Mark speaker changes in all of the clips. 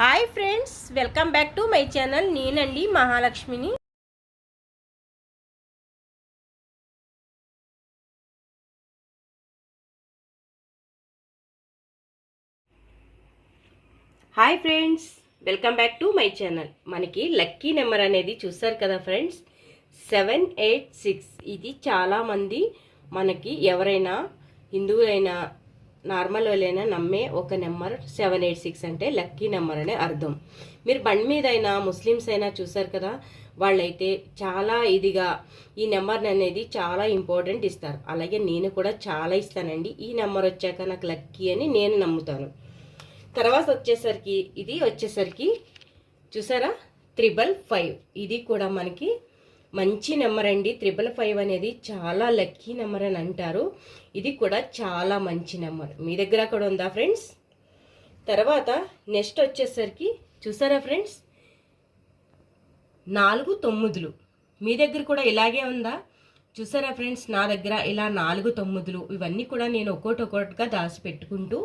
Speaker 1: Hi friends welcome back to my channel. నేనండి మహాలక్ష్మిని. Hi friends welcome back to my channel. మనకి lucky number అనేది చూస్తారు కదా ఫ్రెండ్స్? Seven eight six. ఇది చాలామంది మనకి ఎవరైనా హిందువులైనా నార్మల్ వాళ్ళైనా నమ్మే ఒక నెంబర్ సెవెన్ ఎయిట్ సిక్స్ అంటే లక్కీ నెంబర్ అనే అర్థం. మీరు బండి మీద అయినా ముస్లిమ్స్ అయినా చూసారు కదా వాళ్ళైతే చాలా ఇదిగా ఈ నెంబర్ అనేది చాలా ఇంపార్టెంట్ ఇస్తారు. అలాగే నేను కూడా చాలా ఇస్తానండి. ఈ నెంబర్ వచ్చాక నాకు లక్కీ అని నేను నమ్ముతాను. తర్వాత వచ్చేసరికి ఇది వచ్చేసరికి చూసారా? Triple five. ఇది కూడా మనకి మంచి నెంబర్ అండి. త్రిబుల్ ఫైవ్ అనేది చాలా లక్కీ నెంబర్ అని అంటారు. ఇది కూడా చాలా మంచి నెంబర్. మీ దగ్గర కూడా ఉందా ఫ్రెండ్స్? తర్వాత నెక్స్ట్ వచ్చేసరికి చూసారా ఫ్రెండ్స్? నాలుగు తొమ్మిదిలు. మీ దగ్గర కూడా ఇలాగే ఉందా? చూసారా ఫ్రెండ్స్? నా దగ్గర ఇలా నాలుగు తొమ్మిదిలు. ఇవన్నీ కూడా నేను ఒక్కోటి ఒక్కోటిగా దాచి పెట్టుకుంటూ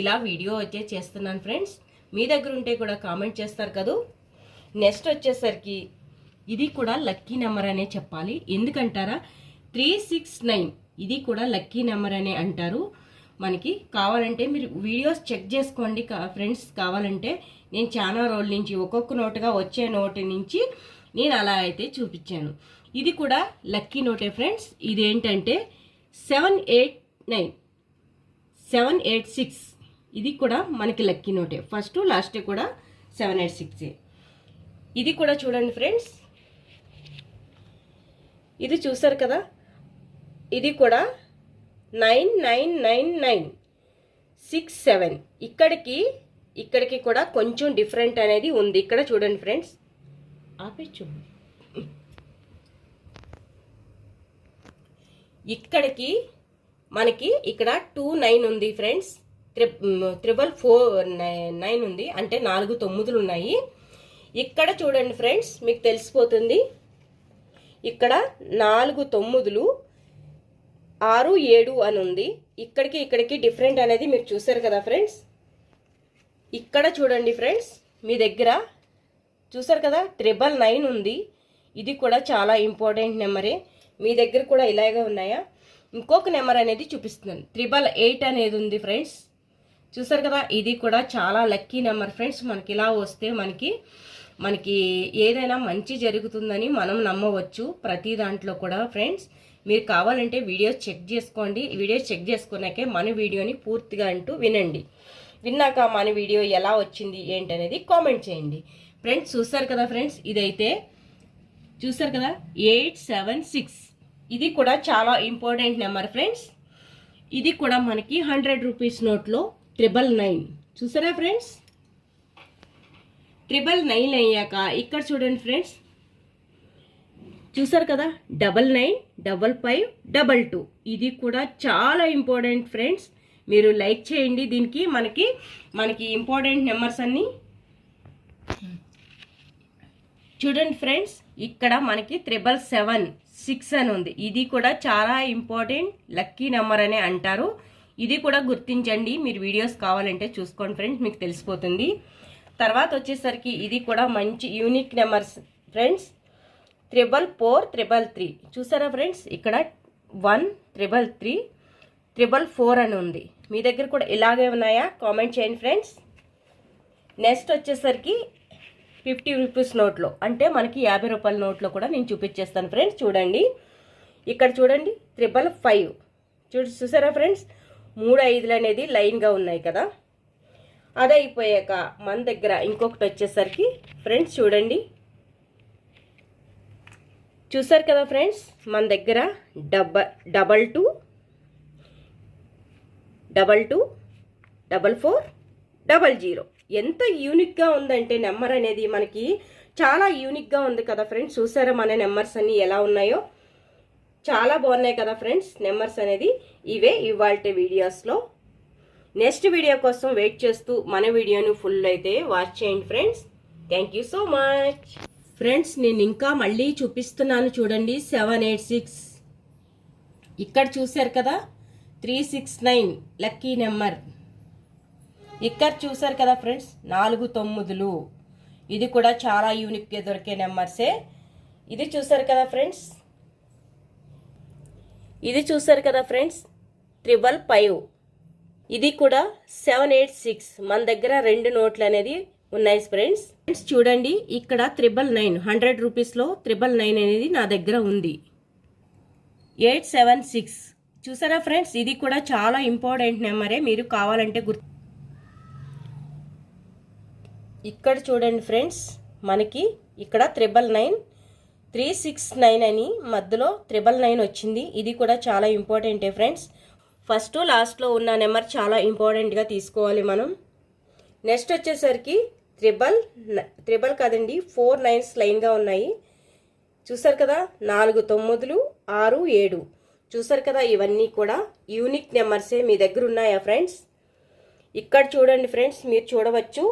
Speaker 1: ఇలా వీడియో వచ్చే చేస్తున్నాను ఫ్రెండ్స్. మీ దగ్గర ఉంటే కూడా కామెంట్ చేస్తారు కదూ. నెక్స్ట్ వచ్చేసరికి ఇది కూడా లక్కీ నెంబర్ అనే చెప్పాలి. ఎందుకంటారా? Three six nine. ఇది కూడా లక్కీ నెంబర్ అనే అంటారు. మనకి కావాలంటే మీరు వీడియోస్ చెక్ చేసుకోండి ఫ్రెండ్స్ కావాలంటే. నేను చాలా రోజుల నుంచి ఒక్కొక్క నోటుగా వచ్చే నోటు నుంచి నేను అలా అయితే చూపించాను. ఇది కూడా లక్కీ నోటే ఫ్రెండ్స్. ఇది ఏంటంటే seven eight nine. Seven eight six. ఇది కూడా మనకి లక్కీ నోటే. ఫస్ట్ లాస్ట్ కూడా సెవెన్ ఎయిట్ సిక్స్. ఇది కూడా చూడండి ఫ్రెండ్స్. ఇది చూసారు కదా? ఇది కూడా nine nine nine nine six seven. ఇక్కడికి ఇక్కడికి కూడా కొంచెం డిఫరెంట్ అనేది ఉంది. ఇక్కడ చూడండి ఫ్రెండ్స్. ఆపే చూడండి ఇక్కడికి మనకి ఇక్కడ టూ నైన్ ఉంది friends. Three triple four nine ఉంది. అంటే నాలుగు తొమ్మిదిలు ఉన్నాయి. ఇక్కడ చూడండి ఫ్రెండ్స్ మీకు తెలిసిపోతుంది. ఇక్కడ నాలుగు తొమ్మిదిలు ఆరు ఏడు అని ఉంది. ఇక్కడికి ఇక్కడికి డిఫరెంట్ అనేది మీరు చూసారు కదా ఫ్రెండ్స్ ఇక్కడ చూడండి ఫ్రెండ్స్ మీ దగ్గర చూసారు కదా ట్రిబల్ నైన్ ఉంది. ఇది కూడా చాలా ఇంపార్టెంట్ నెంబరే మీ దగ్గర కూడా ఇలాగే ఉన్నాయా? ఇంకొక నెంబర్ అనేది చూపిస్తున్నాను. ట్రిబల్ ఎయిట్ అనేది ఉంది ఫ్రెండ్స్ చూసారు కదా ఇది కూడా చాలా లక్కీ నెంబర్ ఫ్రెండ్స్ మనకి ఇలా వస్తే మనకి మనకి ఏదైనా మంచి జరుగుతుందని మనం నమ్మవచ్చు ప్రతి దాంట్లో కూడా ఫ్రెండ్స్ మీరు కావాలంటే వీడియోస్ చెక్ చేసుకోండి. వీడియోస్ చెక్ చేసుకున్నాకే మన వీడియోని పూర్తిగా అంటూ వినండి. విన్నాక మన వీడియో ఎలా వచ్చింది ఏంటనేది కామెంట్ చేయండి. ఫ్రెండ్స్ చూస్తారు కదా ఫ్రెండ్స్ ఇదైతే చూస్తారు కదా? Eight seven six. ఇది కూడా చాలా ఇంపార్టెంట్ నెంబర్ ఫ్రెండ్స్ ఇది కూడా మనకి హండ్రెడ్ రూపీస్ నోట్లో ట్రిబల్ నైన్. చూసారా ఫ్రెండ్స్ ట్రిబల్ నైన్ అయ్యాక ఇక్కడ చూడండి ఫ్రెండ్స్. చూసారు కదా? Double nine double five double two. ఇది కూడా చాలా ఇంపార్టెంట్ ఫ్రెండ్స్. మీరు లైక్ చేయండి దీనికి. మనకి మనకి ఇంపార్టెంట్ నెంబర్స్ అన్నీ. చూడండి ఫ్రెండ్స్ ఇక్కడ మనకి త్రిబల్ సెవెన్ సిక్స్ అని ఉంది. ఇది కూడా చాలా ఇంపార్టెంట్ లక్కీ నెంబర్ అనే అంటారు. ఇది కూడా గుర్తించండి. మీరు వీడియోస్ కావాలంటే చూసుకోండి ఫ్రెండ్స్ మీకు తెలిసిపోతుంది. తర్వాత వచ్చేసరికి ఇది కూడా మంచి unique numbers friends triple four triple three చూసారా ఫ్రెండ్స్ ఇక్కడ one triple three triple four అని ఉంది. మీ దగ్గర కూడా ఇలాగే ఉన్నాయా? కామెంట్ చేయండి ఫ్రెండ్స్ నెక్స్ట్ వచ్చేసరికి ఫిఫ్టీ రూపీస్ నోట్లో. అంటే మనకి యాభై రూపాయల నోట్లో కూడా నేను చూపించేస్తాను ఫ్రెండ్స్ చూడండి. ఇక్కడ చూడండి త్రిబల్ ఫైవ్ చూ చూసారా ఫ్రెండ్స్ మూడు ఐదులు అనేది లైన్గా ఉన్నాయి కదా. అది అయిపోయాక మన దగ్గర ఇంకొకటి వచ్చేసరికి ఫ్రెండ్స్ చూడండి. చూసారు కదా ఫ్రెండ్స్? మన దగ్గర డబ double two double two double four double zero. ఎంత యూనిక్గా ఉందంటే నెంబర్ అనేది మనకి చాలా యూనిక్గా ఉంది కదా ఫ్రెండ్స్? చూసారా మన నెంబర్స్ అన్నీ ఎలా ఉన్నాయో? చాలా బాగున్నాయి కదా ఫ్రెండ్స్? నెంబర్స్ అనేది ఇవే ఇవాళ వీడియోస్లో. నెక్స్ట్ వీడియో కోసం వెయిట్ చేస్తూ మన వీడియోను ఫుల్ అయితే వాచ్ చేయండి friends thank you so much friends నేను ఇంకా మళ్ళీ చూపిస్తున్నాను చూడండి సెవెన్ ఎయిట్ సిక్స్ ఇక్కడ చూశారు కదా three six nine lucky number ఇక్కడ చూశారు కదా ఫ్రెండ్స్ నాలుగు తొమ్మిదిలు. ఇది కూడా చాలా యూనిక్గా దొరికే నెంబర్సే ఇది చూసారు కదా ఫ్రెండ్స్ ఇది చూశారు కదా ఫ్రెండ్స్ త్రిబల్ ఫైవ్ ఇది కూడా సెవెన్ ఎయిట్ సిక్స్. మన దగ్గర రెండు నోట్లు అనేది ఉన్నాయి ఫ్రెండ్స్ ఫ్రెండ్స్ చూడండి ఇక్కడ త్రిబల్ నైన్ హండ్రెడ్ రూపీస్లో త్రిబల్ నైన్ అనేది నా దగ్గర ఉంది. ఎయిట్ సెవెన్ సిక్స్ చూసారా ఫ్రెండ్స్ ఇది కూడా చాలా ఇంపార్టెంట్ నెంబరే మీరు కావాలంటే గుర్తు ఇక్కడ చూడండి ఫ్రెండ్స్ మనకి ఇక్కడ triple nine three six nine అని మధ్యలో త్రిబల్ నైన్ వచ్చింది. ఇది కూడా చాలా ఇంపార్టెంటే ఫ్రెండ్స్ ఫస్ట్ లాస్ట్లో ఉన్న నెంబర్ చాలా ఇంపార్టెంట్గా తీసుకోవాలి మనం. నెక్స్ట్ వచ్చేసరికి త్రిబల్ త్రిబల్ కాదండి ఫోర్ నైన్స్ లైన్గా ఉన్నాయి. చూసారు కదా నాలుగు తొమ్మిదిలు ఆరు ఏడు. చూసారు కదా ఇవన్నీ కూడా యూనిక్ నెంబర్సే మీ దగ్గర ఉన్నాయా ఫ్రెండ్స్? ఇక్కడ చూడండి ఫ్రెండ్స్ మీరు చూడవచ్చు.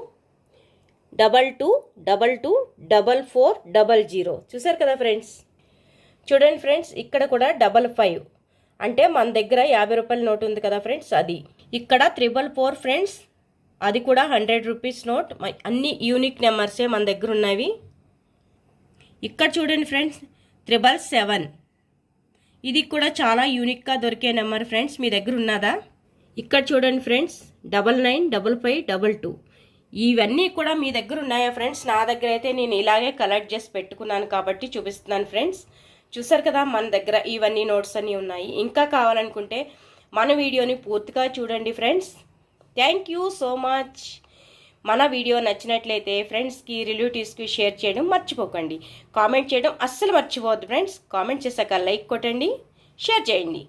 Speaker 1: Double two double two double four double zero. చూసారు కదా ఫ్రెండ్స్? చూడండి ఫ్రెండ్స్ ఇక్కడ కూడా డబల్ ఫైవ్. అంటే మన దగ్గర యాభై రూపాయల నోట్ ఉంది కదా ఫ్రెండ్స్ అది. ఇక్కడ త్రిబల్ ఫోర్ ఫ్రెండ్స్ అది కూడా హండ్రెడ్ రూపీస్ నోట్. అన్ని యూనిక్ నెంబర్సే మన దగ్గర ఉన్నవి. ఇక్కడ చూడండి ఫ్రెండ్స్ త్రిబల్ సెవెన్. ఇది కూడా చాలా యూనిక్గా దొరికే నెంబర్ ఫ్రెండ్స్ మీ దగ్గర ఉన్నదా? ఇక్కడ చూడండి friends double nine double five double two. ఇవన్నీ కూడా మీ దగ్గర ఉన్నాయా ఫ్రెండ్స్? నా దగ్గర అయితే నేను ఇలాగే కలెక్ట్ చేసి పెట్టుకున్నాను కాబట్టి చూపిస్తున్నాను ఫ్రెండ్స్. చూసారు కదా మన దగ్గర ఇవన్నీ నోట్స్ అన్నీ ఉన్నాయి. ఇంకా కావాలనుకుంటే మన వీడియోని పూర్తిగా చూడండి friends thank you so much మన వీడియో నచ్చినట్లయితే ఫ్రెండ్స్కి రిలేటివ్స్కి షేర్ చేయడం మర్చిపోకండి. కామెంట్ చేయడం అస్సలు మర్చిపోవద్దు ఫ్రెండ్స్ కామెంట్ చేశాక లైక్ కొట్టండి షేర్ చేయండి.